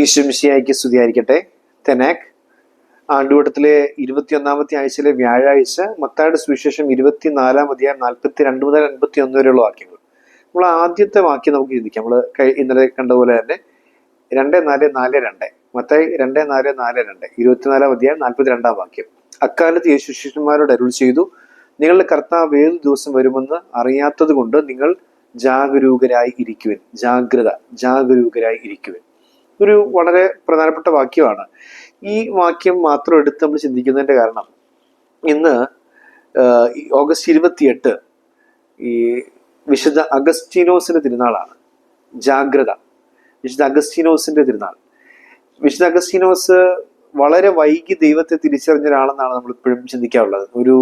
ഈശ്വമിശിയായിക്ക് സ്തുതിയായിരിക്കട്ടെ. തെനാക് ആണ്ടുവട്ടത്തിലെ ഇരുപത്തിയൊന്നാമത്തെ ആഴ്ചയിലെ വ്യാഴാഴ്ച മത്തായുടെ സുവിശേഷം ഇരുപത്തിനാലാം അധ്യായം നാൽപ്പത്തി രണ്ട് മുതൽ അൻപത്തി ഒന്ന് വരെയുള്ള വാക്യങ്ങൾ. നമ്മൾ ആദ്യത്തെ വാക്യം നമുക്ക് ചിന്തിക്കാം. നമ്മൾ ഇന്നലെ കണ്ട പോലെ തന്നെ രണ്ട് നാല് നാല് രണ്ട്. മത്തായി രണ്ട് നാല് നാല് രണ്ട്. ഇരുപത്തിനാലാം അധ്യായം നാൽപ്പത്തി രണ്ടാം വാക്യം. അക്കാലത്ത് യേശു ശിഷ്യന്മാരോട് അരുൾ ചെയ്തു നിങ്ങളുടെ കർത്താവ് ഏത് ദിവസം വരുമെന്ന് അറിയാത്തത് കൊണ്ട് നിങ്ങൾ ജാഗരൂകരായി ഇരിക്കുവിൻ. ജാഗ്രത ജാഗരൂകരായി ഇരിക്കുവിൻ. ഒരു വളരെ പ്രധാനപ്പെട്ട വാക്യമാണ്. ഈ വാക്യം മാത്രം എടുത്ത് നമ്മൾ ചിന്തിക്കുന്നതിന്റെ കാരണം ഇന്ന് ഓഗസ്റ്റ് ഇരുപത്തിയെട്ട് ഈ വിശുദ്ധ അഗസ്റ്റിനോസിന്റെ തിരുനാളാണ്. ജാഗ്രത. വിശുദ്ധ അഗസ്റ്റിനോസിന്റെ തിരുനാൾ. വിശുദ്ധ അഗസ്റ്റിനോസ് വളരെ വൈകി ദൈവത്തെ തിരിച്ചറിഞ്ഞ ഒരാളെന്നാണ് നമ്മൾ ഇപ്പോഴും ചിന്തിക്കാറുള്ളത്. ഒരു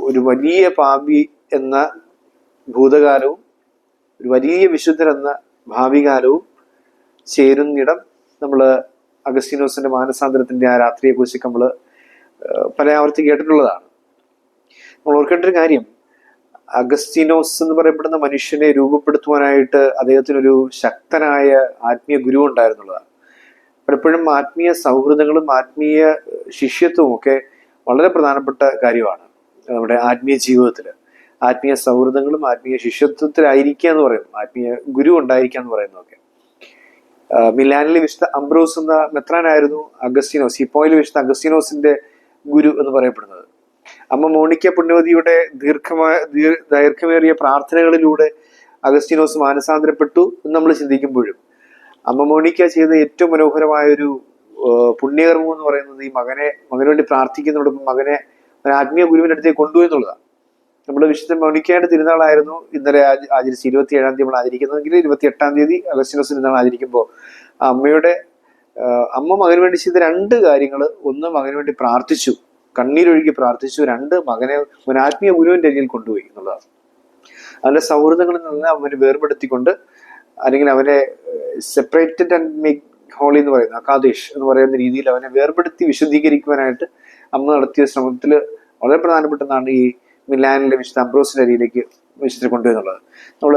ഒരു വലിയ പാപി എന്ന ഭൂതകാലവും ഒരു വലിയ വിശുദ്ധൻ എന്ന ഭാവികാലവും ചേരുന്നിടം നമ്മൾ അഗസ്റ്റീനോസിന്റെ മാനസാന്തരത്തിന്റെ ആ രാത്രിയെ കുറിച്ചൊക്കെ നമ്മൾ പല ആവർത്തി കേട്ടിട്ടുള്ളതാണ്. നമ്മൾ ഓർക്കേണ്ട ഒരു കാര്യം അഗസ്റ്റീനോസ് എന്ന് പറയപ്പെടുന്ന മനുഷ്യനെ രൂപപ്പെടുത്തുവാനായിട്ട് അദ്ദേഹത്തിനൊരു ശക്തനായ ആത്മീയ ഗുരു ഉണ്ടായിരുന്നുള്ളതാണ്. പലപ്പോഴും ആത്മീയ സൗഹൃദങ്ങളും ആത്മീയ ശിഷ്യത്വവും ഒക്കെ വളരെ പ്രധാനപ്പെട്ട കാര്യമാണ് നമ്മുടെ ആത്മീയ ജീവിതത്തിൽ ആത്മീയ സൗഹൃദങ്ങളും ആത്മീയ ശിഷ്യത്വത്തിലായിരിക്കുക എന്ന് പറയുന്നു ആത്മീയ ഗുരു ഉണ്ടായിരിക്കുക എന്ന് പറയുന്നതൊക്കെ. മിലാനിലെ വിശുദ്ധ അംബ്രോസ് എന്ന മെത്രാനായിരുന്നു അഗസ്റ്റീനോസ്. പോയിൽ വിശുദ്ധ അഗസ്റ്റിനോസിന്റെ ഗുരു എന്ന് പറയപ്പെടുന്നത്. അമ്മ മോണിക്ക പുണ്യവതിയുടെ ദീർഘമായ ദീർ ദൈർഘ്യമേറിയ പ്രാർത്ഥനകളിലൂടെ അഗസ്റ്റിനോസ് മാനസാന്തരപ്പെട്ടു എന്ന് നമ്മൾ ചിന്തിക്കുമ്പോഴും അമ്മ മോണിക്ക ചെയ്ത ഏറ്റവും മനോഹരമായ ഒരു പുണ്യകർമ്മം എന്ന് പറയുന്നത് ഈ മകനെ മകന് വേണ്ടി പ്രാർത്ഥിക്കുന്നതോടൊപ്പം മകനെ ഒരു ആത്മീയ ഗുരുവിന്റെ അടുത്തേക്ക് കൊണ്ടുപോയി എന്നുള്ളതാണ്. നമ്മൾ വിശുദ്ധ മൗനിക്കയുടെ തിരുനാളായിരുന്നു ഇന്നലെ ആച- ആചരിച്ച് ഇരുപത്തി ഏഴാം തീയതി നമ്മൾ ആചരിക്കുന്നതെങ്കിൽ ഇരുപത്തി എട്ടാം തീയതി അഗസ്റ്റിനോസ് തിരുനാൾ ആചരിക്കുമ്പോൾ അമ്മയുടെ അമ്മ മകന് വേണ്ടി ചെയ്ത രണ്ട് കാര്യങ്ങൾ ഒന്ന് മകന് വേണ്ടി പ്രാർത്ഥിച്ചു കണ്ണീരൊഴുകി പ്രാർത്ഥിച്ചു രണ്ട് മകനെ ഒരു ആത്മീയ ഗുരുവിന്റെ അരികിൽ കൊണ്ടുപോയി എന്നുള്ളതാണ്. അവന്റെ സൗഹൃദങ്ങളിൽ നിന്ന് അവനെ വേർപെടുത്തിക്കൊണ്ട് അല്ലെങ്കിൽ അവനെ സെപ്പറേറ്റഡ് ആൻഡ് മേക്ക് ഹോളി എന്ന് പറയുന്ന അക്കാദേശ് എന്ന് പറയുന്ന രീതിയിൽ അവനെ വേർപെടുത്തി വിശദീകരിക്കുവാനായിട്ട് അമ്മ നടത്തിയ ശ്രമത്തിൽ വളരെ പ്രധാനപ്പെട്ടതാണ് ഈ മിലാനിലെ വിശുദ്ധ അംബ്രോസിന്റെ അരിയിലേക്ക് വിശുദ്ധ കൊണ്ടുവന്നുള്ളത് നമ്മൾ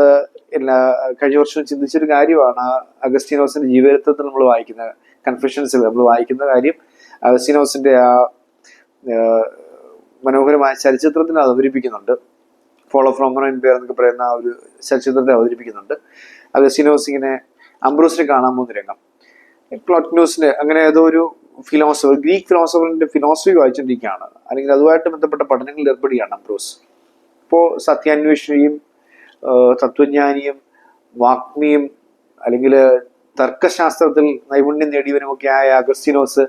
എല്ലാ കഴിഞ്ഞ വർഷം ചിന്തിച്ചൊരു കാര്യമാണ് അഗസ്റ്റീനോസിന്റെ ജീവചരിത്രത്തിൽ നമ്മൾ വായിക്കുന്ന കൺഫെഷൻസിൽ നമ്മൾ വായിക്കുന്ന കാര്യം അഗസ്റ്റീനോസിന്റെ ആ മനോഹരമായ ചലച്ചിത്രത്തിന് അത് അവതരിപ്പിക്കുന്നുണ്ട്. ഫോളോ ഫ്രോം റോമൻ പേർ എന്നൊക്കെ പറയുന്ന ആ ഒരു ചലച്ചിത്രത്തെ അവതരിപ്പിക്കുന്നുണ്ട്. അഗസ്റ്റീനോസ് ഇങ്ങനെ അംബ്രോസിനെ കാണാൻ പോകുന്ന രംഗം. പ്ലോട്ട് ന്യൂസിന്റെ അങ്ങനെ ഏതോ ഒരു ഫിലോസഫർ ഗ്രീക്ക് ഫിലോസഫറിന്റെ ഫിലോസഫി വായിച്ചുകൊണ്ടിരിക്കുകയാണ് അല്ലെങ്കിൽ അതുമായിട്ട് ബന്ധപ്പെട്ട പഠനങ്ങളിൽ ഏർപ്പെടുകയാണ് അംബ്രോസ്. ഇപ്പോൾ സത്യാന്വേഷണിയും തത്വജ്ഞാനിയും വാഗ്മിയും അല്ലെങ്കിൽ തർക്കശാസ്ത്രത്തിൽ നൈപുണ്യം നേടിയവനുമൊക്കെ ആയ അഗസ്റ്റിനോസ്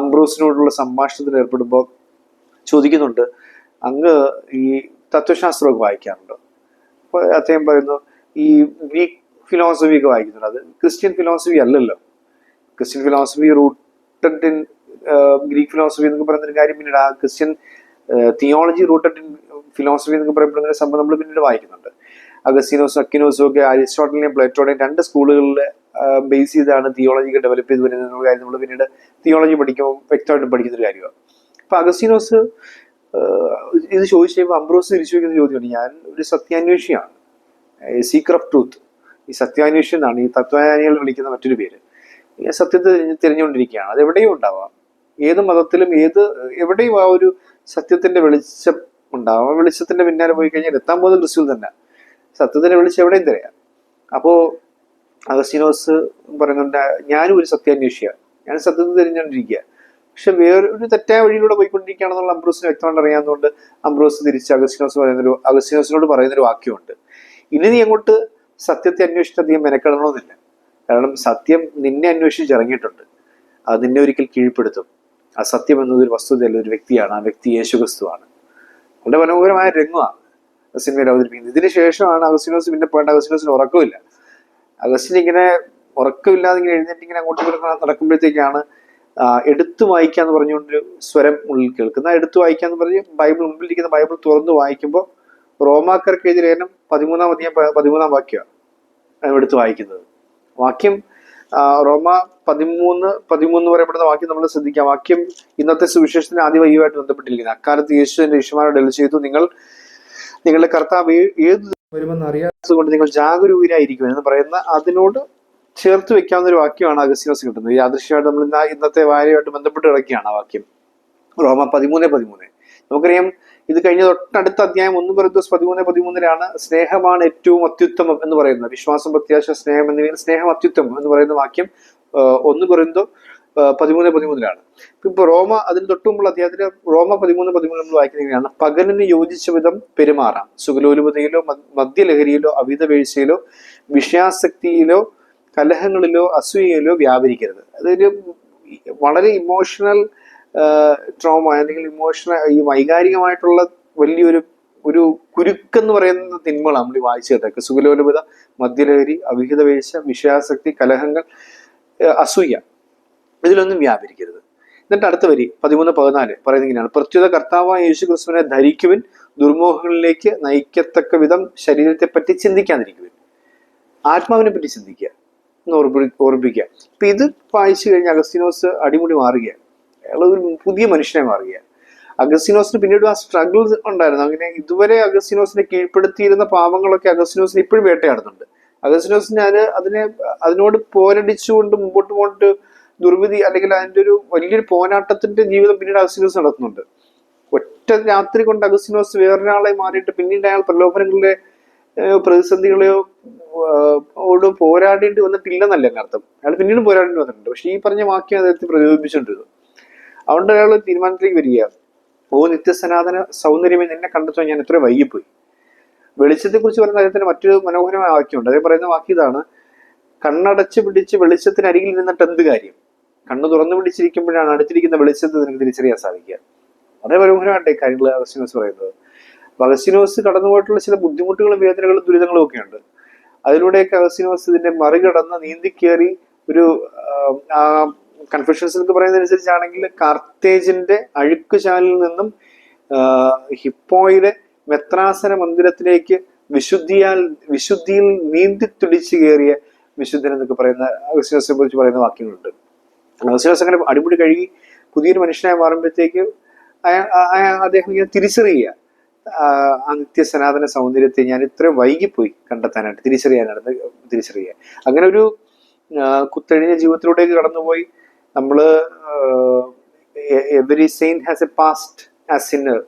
അംബ്രോസിനോടുള്ള സംഭാഷണത്തിൽ ഏർപ്പെടുമ്പോൾ ചോദിക്കുന്നുണ്ട് അങ്ങ് ഈ തത്വശാസ്ത്രമൊക്കെ വായിക്കാറുണ്ടോ? അപ്പോൾ അദ്ദേഹം പറയുന്നു ഈ ഗ്രീക്ക് ഫിലോസഫി ഒക്കെ വായിക്കുന്നുണ്ട്. അത് ക്രിസ്ത്യൻ ഫിലോസഫി അല്ലല്ലോ. Christian philosophy rooted in Greek philosophy എന്നൊക്കെ പറയുന്ന കാര്യം പിന്നീട് ആ Christian theology rooted in philosophy എന്നൊക്കെ പറയപ്പെടുന്ന സംഭവം നമ്മൾ പിന്നീട് വായിക്കുന്നുണ്ട്. അഗസ്റ്റീനോസും അക്കിനോസും ഒക്കെ അരിസ്റ്റോട്ടലിനെയും പ്ലേറ്റോടെയും രണ്ട് സ്കൂളുകളിൽ ബേസ് ചെയ്താണ് തിയോളജിക്ക് ഡെവലപ്പ് ചെയ്ത് വരുന്നത് എന്നുള്ള കാര്യം നമ്മൾ പിന്നീട് തിയോളജി പഠിക്കുമ്പോൾ വ്യക്തമായിട്ട് പഠിക്കുന്ന ഒരു കാര്യമാണ് അപ്പൊ അഗസ്റ്റിനോസ് ഇത് ചോദിച്ചു കഴിയുമ്പോൾ അംബ്രോസ് തിരിച്ചു വയ്ക്കുന്ന ചോദ്യമാണ്. ഞാൻ ഒരു സത്യാന്വേഷിയാണ്. സീക്കർ ഓഫ് ട്രൂത്ത് ഈ സത്യാന്വേഷി എന്നാണ് ഈ തത്വജ്ഞാനികൾ വിളിക്കുന്ന മറ്റൊരു പേര്. സത്യത്തെ തിരഞ്ഞ് തിരഞ്ഞുകൊണ്ടിരിക്കുകയാണ്. അത് എവിടെയും ഉണ്ടാവാം. ഏത് മതത്തിലും ഏത് എവിടെയും ആ ഒരു സത്യത്തിന്റെ വെളിച്ചം ഉണ്ടാവാം. വെളിച്ചത്തിന്റെ പിന്നാലെ പോയി കഴിഞ്ഞാൽ എത്താൻ പോകുന്ന ദൃശ്യം തന്നെ. സത്യത്തിന്റെ വെളിച്ചം എവിടെയും തിരയാം. അപ്പോ അഗസ്റ്റിനോസ് പറയുന്നുണ്ട് ഞാനും ഒരു സത്യാന്വേഷിയാണ് ഞാൻ സത്യത്തെ തിരിഞ്ഞുകൊണ്ടിരിക്കുക പക്ഷെ വേറൊരു തെറ്റായ വഴിയിലൂടെ പോയിക്കൊണ്ടിരിക്കുകയാണെന്നുള്ള അംബ്രോസിന് വ്യക്തമായിട്ട് അറിയാവുന്നതുകൊണ്ട് അംബ്രോസ് തിരിച്ച് അഗസ്റ്റിനോസ് പറയുന്നൊരു അഗസ്റ്റിനോസിനോട് പറയുന്നൊരു വാക്യമുണ്ട്. ഇനി നീ അങ്ങോട്ട് സത്യത്തെ അന്വേഷിച്ചധികം മെനക്കെടണമെന്നില്ല. കാരണം സത്യം നിന്നെ അന്വേഷിച്ച് ഇറങ്ങിയിട്ടുണ്ട്. അത് നിന്നെ ഒരിക്കൽ കീഴ്പ്പെടുത്തും. ആ സത്യം എന്നത് ഒരു വസ്തുതയല്ല ഒരു വ്യക്തിയാണ്. ആ വ്യക്തി യേശുക്രിസ്തുവാണ്. വളരെ മനോഹരമായ രംഗമാണ് സിനിമയിൽ അവതരിപ്പിക്കുന്നത്. ഇതിന് ശേഷമാണ് അഗസ്റ്റിനോസ് പിന്നെ പോയിട്ട് അഗസ്റ്റിനോസിന് ഉറക്കമില്ല. അഗസ്റ്റിൻ ഇങ്ങനെ ഉറക്കമില്ലാതെ ഇങ്ങനെ എഴുന്നേറ്റ് ഇങ്ങനെ അങ്ങോട്ട് പോയി നടക്കുമ്പോഴത്തേക്കാണ് എടുത്തു വായിക്കുക എന്ന് പറഞ്ഞുകൊണ്ടൊരു സ്വരം ഉള്ളിൽ കേൾക്കുന്ന എടുത്തു വായിക്കാന്ന് പറഞ്ഞ് ബൈബിൾ മുമ്പിലിരിക്കുന്ന ബൈബിൾ തുറന്നു വായിക്കുമ്പോൾ റോമാക്കാർക്ക് എഴുതിയ ലേഖനം പതിമൂന്നാം അധികം പതിമൂന്നാം വാക്യമാണ്. എടുത്ത് വായിക്കുന്നത്. വാക്യം റോമ പതിമൂന്ന് പതിമൂന്ന് പറയപ്പെടുന്ന വാക്യം നമ്മൾ ശ്രദ്ധിക്കാം. വാക്യം ഇന്നത്തെ സുവിശേഷത്തിന് ആദ്യ വഴിയുമായിട്ട് ബന്ധപ്പെട്ടിരിക്കുന്നത് അക്കാലത്ത് യേശുവിന്റെ ശിഷ്യന്മാരോട് ഡെൽ ചെയ്തു. നിങ്ങൾ നിങ്ങളുടെ കർത്താവ് ഏത് വരുമെന്ന് അറിയാത്തത് കൊണ്ട് നിങ്ങൾ ജാഗരൂകരായിരിക്കും എന്ന് പറയുന്ന അതിനോട് ചേർത്ത് വെക്കാവുന്ന ഒരു വാക്യമാണ് അഗസ്റ്റിനോസ് കിട്ടുന്നത്. യാദൃശ്യമായിട്ട് നമ്മൾ ഇന്ന് ഇന്നത്തെ വായനയുമായിട്ട് ബന്ധപ്പെട്ട് കിടക്കുകയാണ് ആ വാക്യം. റോമ പതിമൂന്ന് പതിമൂന്ന്. നമുക്കറിയാം ഇത് കഴിഞ്ഞ തൊട്ടടുത്ത അധ്യായം ഒന്ന് പറയുന്നത് പതിമൂന്ന് പതിമൂന്നിലാണ് സ്നേഹമാണ് ഏറ്റവും അത്യുത്തമം എന്ന് പറയുന്നത്. വിശ്വാസം പ്രത്യാശ സ്നേഹം എന്നിവയിൽ സ്നേഹം അത്യുത്തമം എന്ന് പറയുന്ന വാക്യം ഒന്ന് പറയുന്നത് പതിമൂന്ന് പതിമൂന്നിലാണ്. ഇപ്പൊ റോമ അതിന് തൊട്ടുമുള്ള അധ്യായത്തിൽ റോമ പതിമൂന്ന് പതിമൂന്ന് നമ്മൾ വായിക്കുന്നതാണ് പകലിന് യോജിച്ച വിധം പെരുമാറാം. സുഖലോലുപതയിലോ മദ്യലഹരിയിലോ അവിധ വീഴ്ചയിലോ വിഷയാസക്തിയിലോ കലഹങ്ങളിലോ അസൂയയിലോ വ്യാപരിക്കരുത്. അതൊരു വളരെ ഇമോഷണൽ ട്രോമ അല്ലെങ്കിൽ ഇമോഷണൽ ഈ വൈകാരികമായിട്ടുള്ള വലിയൊരു ഒരു കുരുക്കെന്ന് പറയുന്ന തിന്മകളാണ് നമ്മൾ വായിച്ചു കേട്ടേക്ക് സുഖലോലുപത മദ്യലഹരി അവിഹിത വീഴ്ച വിഷയാസക്തി കലഹങ്ങൾ അസൂയ. ഇതിലൊന്നും വ്യാപരിക്കരുത്. എന്നിട്ട് അടുത്ത വരി പതിമൂന്ന് പതിനാല് പറയുന്നത് ഇങ്ങനെയാണ്. പ്രത്യുത കർത്താവായ യേശു ക്രിസ്തുവിനെ ധരിക്കുവിൻ ദുർമോഹങ്ങളിലേക്ക് നയിക്കത്തക്ക വിധം ശരീരത്തെ പറ്റി ചിന്തിക്കാതിരിക്കുവിൻ. ആത്മാവിനെ പറ്റി ചിന്തിക്കുക എന്ന് ഓർമ്മി ഓർമ്മിപ്പിക്കുക ഇപ്പൊ ഇത് വായിച്ചു കഴിഞ്ഞ് അഗസ്റ്റിനോസ് അടിമുടി മാറുകയാണ്. അയാൾ ഒരു പുതിയ മനുഷ്യനെ മാറുകയാണ് അഗസ്റ്റിനോസിന് പിന്നീട് ആ സ്ട്രഗിൾ ഉണ്ടായിരുന്നു. അങ്ങനെ ഇതുവരെ അഗസ്റ്റിനോസിനെ കീഴ്പ്പെടുത്തിയിരുന്ന പാവങ്ങളൊക്കെ അഗസ്റ്റിനോസിന് ഇപ്പോഴും വേട്ടയാടുന്നുണ്ട്. അഗസ്റ്റിനോസ് ഞാൻ അതിനെ അതിനോട് പോരടിച്ചുകൊണ്ട് മുമ്പോട്ട് പോയിട്ട് ദുർവിധി അല്ലെങ്കിൽ അതിന്റെ ഒരു വലിയൊരു പോരാട്ടത്തിന്റെ ജീവിതം പിന്നീട് അഗസ്റ്റിനോസ് നടത്തുന്നുണ്ട്. ഒറ്റ രാത്രി കൊണ്ട് അഗസ്റ്റിനോസ് വേറൊരാളെ മാറിയിട്ട് പിന്നീട് അയാൾ പ്രലോഭനങ്ങളിലെ പ്രതിസന്ധികളെയോ ഓട് പോരാടേണ്ടി വന്നിട്ടില്ലെന്നല്ല എന്റെ അർത്ഥം അയാൾ പിന്നീട് പോരാടേണ്ടി വന്നിട്ടുണ്ട്. പക്ഷെ ഈ പറഞ്ഞ വാക്യം അദ്ദേഹത്തെ പ്രചോദിപ്പിച്ചിട്ടുണ്ട് അതുകൊണ്ട് അയാൾ തീരുമാനത്തിലേക്ക് വരിക ഓ നിത്യസനാതന സൗന്ദര്യമേ നിന്നെ കണ്ടെത്തുക ഞാൻ എത്ര വൈകിപ്പോയി. വെളിച്ചത്തെ കുറിച്ച് പറയുന്ന അദ്ദേഹത്തിന് മറ്റൊരു മനോഹരമായ വാക്യമുണ്ട്. അദ്ദേഹം പറയുന്ന വാക്യം ഇതാണ് കണ്ണടച്ച് പിടിച്ച് വെളിച്ചത്തിന് അരികിൽ നിന്നിട്ട് എന്ത് കാര്യം? കണ്ണ് തുറന്നു പിടിച്ചിരിക്കുമ്പോഴാണ് അടുത്തിരിക്കുന്ന വെളിച്ചത്തെ നിനക്ക് തിരിച്ചറിയാൻ സാധിക്കുക. വളരെ മനോഹരമായിട്ട് കാര്യങ്ങൾ അഗസ്റ്റിനോസ് പറയുന്നത്. അഗസ്റ്റിനോസ് കടന്നുപോയിട്ടുള്ള ചില ബുദ്ധിമുട്ടുകളും വേദനകളും ദുരിതങ്ങളും ഒക്കെ ഉണ്ട്. അതിലൂടെയൊക്കെ അഗസ്റ്റിനോസ് ഇതിന്റെ മറികടന്ന് നീന്തിക്കേറി ഒരു ആഹ്, ആ എന്നൊക്കെ പറയുന്നതനുസരിച്ചാണെങ്കിൽ കാർത്തേജിന്റെ അഴുക്കുചാലിൽ നിന്നും ഹിപ്പോയിലെ മെത്രാസന മന്ദിരത്തിലേക്ക് വിശുദ്ധിയാൽ വിശുദ്ധിയിൽ നീന്തി തുടിച്ചു കയറിയ വിശുദ്ധൻ എന്നൊക്കെ പറയുന്ന അഗസ്റ്റിനോസിനെ കുറിച്ച് പറയുന്ന വാക്യങ്ങളുണ്ട്. അഗസ്റ്റിനോസ് അങ്ങനെ അടിപൊളി കഴുകി പുതിയൊരു മനുഷ്യനായി മാറുമ്പോഴത്തേക്ക് അദ്ദേഹം ഇങ്ങനെ തിരിച്ചറിയുക. ആ നിത്യ സനാതന സൗന്ദര്യത്തെ ഞാൻ ഇത്ര വൈകിപ്പോയി കണ്ടെത്താനായിട്ട് തിരിച്ചറിയാനാണ് തിരിച്ചറിയുക. അങ്ങനെ ഒരു കുത്തഴിഞ്ഞ ജീവിതത്തിലൂടെയൊക്കെ കടന്നുപോയി നമ്മൾ every saint has a past as sinner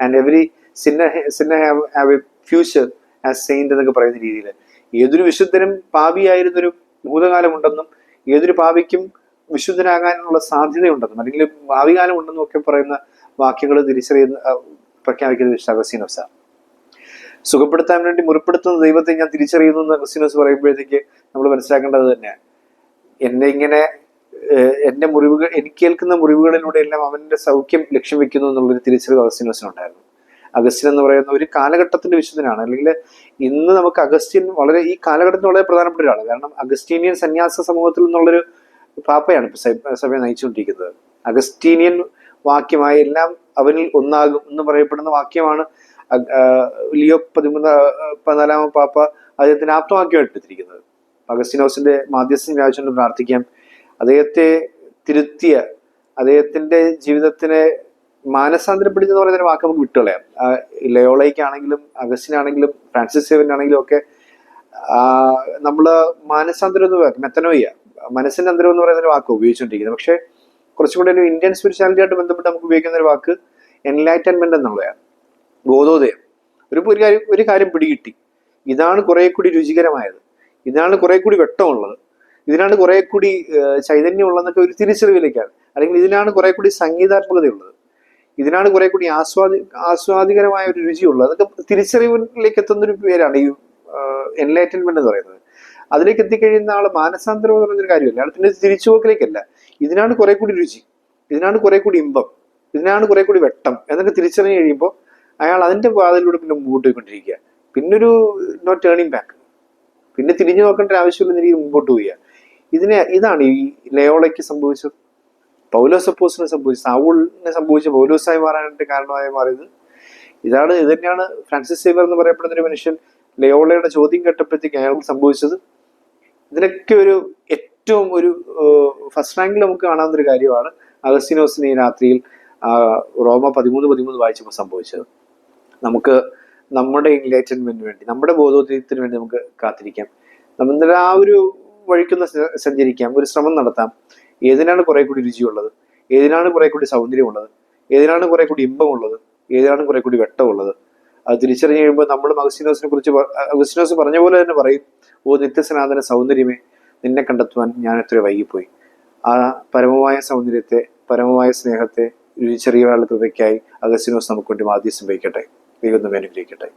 and every sinner sinner have have a future as saint എന്നൊക്കെ പറയുന്ന രീതിയിൽ ഏതൊരു വിശുദ്ധനും പാപിയായിരുന്നൊരു ഭൂതകാലമുണ്ടെന്നും ഏതൊരു പാപിക്കും വിശുദ്ധനാകാനുള്ള സാധ്യതയുണ്ടെന്നും അല്ലെങ്കിൽ ഭാവി കാലം ഉണ്ടെന്നും ഒക്കെ പറയുന്ന വാക്യങ്ങൾ തിരിച്ചറിയുന്ന പ്രഖ്യാപിക്കുന്നത് പ്രഖ്യാപിക്കുന്ന വിശുദ്ധ സുഖപ്പെടുത്താൻ വേണ്ടി മുറിപ്പെടുത്തുന്ന ദൈവത്തെ ഞാൻ തിരിച്ചറിയുന്നു എന്ന് അഗസ്തീനോസ് പറയുമ്പോഴത്തേക്ക് നമ്മൾ മനസ്സിലാക്കേണ്ടത് തന്നെയാണ് എന്നെ ഇങ്ങനെ എന്റെ മുറിവുകൾ എനിക്ക് കേൾക്കുന്ന മുറിവുകളിലൂടെ എല്ലാം അവന്റെ സൗഖ്യം ലക്ഷ്യം വെക്കുന്നു എന്നുള്ളൊരു തിരിച്ചറിവ് അഗസ്തീനോസിനുണ്ടായിരുന്നു അഗസ്റ്റിൻ എന്ന് പറയുന്ന ഒരു കാലഘട്ടത്തിന്റെ വിശുദ്ധനാണ്. അല്ലെങ്കിൽ ഇന്ന് നമുക്ക് അഗസ്റ്റിൻ വളരെ ഈ കാലഘട്ടത്തിൽ വളരെ പ്രധാനപ്പെട്ട ഒരാളാണ്. കാരണം അഗസ്റ്റീനിയൻ സന്യാസ സമൂഹത്തിൽ നിന്നുള്ളൊരു പാപ്പയാണ് സഭയെ നയിച്ചുകൊണ്ടിരിക്കുന്നത്. അഗസ്റ്റീനിയൻ വാക്യമായി എല്ലാം അവനിൽ ഒന്നാകും എന്ന് പറയപ്പെടുന്ന വാക്യമാണ് ലിയോ പതിമൂന്ന് പതിനാലാമ പാപ്പ അദ്ദേഹത്തിന് ആപ്തവാക്യമായിട്ട് എടുത്തിരിക്കുന്നത്. അഗസ്റ്റിനോസിന്റെ മാധ്യസ്ഥം രാജുകൊണ്ട് പ്രാർത്ഥിക്കാം. അദ്ദേഹത്തെ തിരുത്തിയ അദ്ദേഹത്തിന്റെ ജീവിതത്തിനെ മാനസാന്തരപ്പെടുത്തുന്ന പറയുന്ന വാക്ക് നമുക്ക് വിട്ടുകളയാം. ലയോളയ്ക്കാണെങ്കിലും അഗസ്റ്റിനാണെങ്കിലും ഫ്രാൻസിസ് സേവനാണെങ്കിലും ഒക്കെ നമ്മൾ മാനസാന്തരം എന്ന് പറയാം മെത്തനോയ്യ മനസ്സിന്റെ അന്തരം എന്ന് പറയുന്ന ഒരു വാക്ക് ഉപയോഗിച്ചുകൊണ്ടിരിക്കുന്നത്. പക്ഷെ കുറച്ചും കൂടി ഒരു ഇന്ത്യൻ സ്പിരിച്വാലിറ്റി ആയിട്ട് ബന്ധപ്പെട്ട് നമുക്ക് ഉപയോഗിക്കുന്ന ഒരു വാക്ക് എൻലൈറ്റൻമെന്റ് എന്നുള്ളതാണ്. ബോധോദയം. ഒരു ഒരു കാര്യം ഒരു കാര്യം പിടികിട്ടി. ഇതാണ് കുറെ കൂടി രുചികരമായത്. ഇതാണ് കുറെ കൂടി വെട്ടമുള്ളത്. ഇതിനാണ് കുറെ കൂടി ചൈതന്യമുള്ളതെന്നൊക്കെ ഒരു തിരിച്ചറിവിലേക്കാണ്. അല്ലെങ്കിൽ ഇതിനാണ് കുറെ കൂടി സംഗീതാത്മകതയുള്ളത്. ഇതിനാണ് കുറെ കൂടി ആസ്വാദി ആസ്വാദികരമായ ഒരു രുചിയുള്ളത്. അതൊക്കെ തിരിച്ചറിവിലേക്ക് എത്തുന്ന ഒരു പേരാണ് ഈ എൻലൈറ്റൻമെന്റ് എന്ന് പറയുന്നത്. അതിലേക്ക് എത്തിക്കഴിയുന്ന ആൾ മാനസാന്തരം എന്ന് പറയുന്നൊരു കാര്യമല്ല. പിന്നെ തിരിച്ചുപോക്കിലേക്കല്ല. ഇതിനാണ് കുറെ കൂടി രുചി. ഇതിനാണ് കുറെ കൂടി ഇമ്പം. ഇതിനാണ് കുറെ കൂടി വെട്ടം. എന്നൊക്കെ തിരിച്ചറിഞ്ഞ് കഴിയുമ്പോൾ അയാൾ അതിന്റെ പാതയിലൂടെ പിന്നെ മുമ്പോട്ട് പോയിക്കൊണ്ടിരിക്കുക. പിന്നൊരു നോ ടേണിംഗ് ബാക്ക് പിന്നെ തിരിഞ്ഞു നോക്കേണ്ട ആവശ്യമില്ലെന്ന രീതിയിൽ മുമ്പോട്ട് പോവുക. ഇതിനെ ഇതാണ് ഈ ലയോളയ്ക്ക് സംഭവിച്ചത്. പൗലോസ് അപ്പോസിന് സംഭവിച്ചത്. സാവൂളിനെ സംഭവിച്ച പൗലോസായി മാറാനായിട്ട് കാരണമായി മാറിയത്. ഇതാണ് ഇത് തന്നെയാണ് ഫ്രാൻസിസ് സേവർ എന്ന് പറയപ്പെടുന്ന ഒരു മനുഷ്യൻ ലയോളയുടെ ചോദ്യം കേട്ടപ്പോഴത്തേക്ക് അയാൾക്ക് സംഭവിച്ചത്. ഇതിനൊക്കെ ഒരു ഏറ്റവും ഒരു ഫസ്റ്റ് റാങ്കിൽ നമുക്ക് കാണാവുന്ന ഒരു കാര്യമാണ് അഗസ്റ്റിനോസിന് ഈ രാത്രിയിൽ റോമ പതിമൂന്ന് പതിമൂന്ന് വായിച്ചപ്പോൾ സംഭവിച്ചത്. നമുക്ക് നമ്മുടെ എൻലൈറ്റൻമെന്റിന് വേണ്ടി നമ്മുടെ ബോധോദയത്തിന് വേണ്ടി നമുക്ക് കാത്തിരിക്കാം. നമ്മുടെ ആ ഒരു വഴിക്കൊന്ന് സഞ്ചരിക്കാം ഒരു ശ്രമം നടത്താം. ഏതിനാണ് കുറെ കൂടി രുചിയുള്ളത്? ഏതിനാണ് കുറെ കൂടി സൗന്ദര്യമുള്ളത്? ഏതിനാണ് കുറെ കൂടി ഇമ്പമുള്ളത്? ഏതിനാണ് കുറെ കൂടി വെട്ടമുള്ളത്? അത് തിരിച്ചറിഞ്ഞു കഴിയുമ്പോൾ നമ്മൾ അഗസ്റ്റിനോസിനെ കുറിച്ച് അഗസ്റ്റിനോസ് പറഞ്ഞ പോലെ തന്നെ പറയും ഓ നിത്യസനാതന സൗന്ദര്യമേ നിന്നെ കണ്ടെത്തുവാൻ ഞാൻ എത്ര വൈകിപ്പോയി. ആ പരമമായ സൗന്ദര്യത്തെ പരമമായ സ്നേഹത്തെ രുചിച്ചറിയാനുള്ള കൃപയ്ക്കായി അഗസ്റ്റിനോസ് നമുക്ക് വേണ്ടി മാധ്യസ്ഥം വഹിക്കട്ടെ. ദൈവം അനുഗ്രഹിക്കട്ടെ.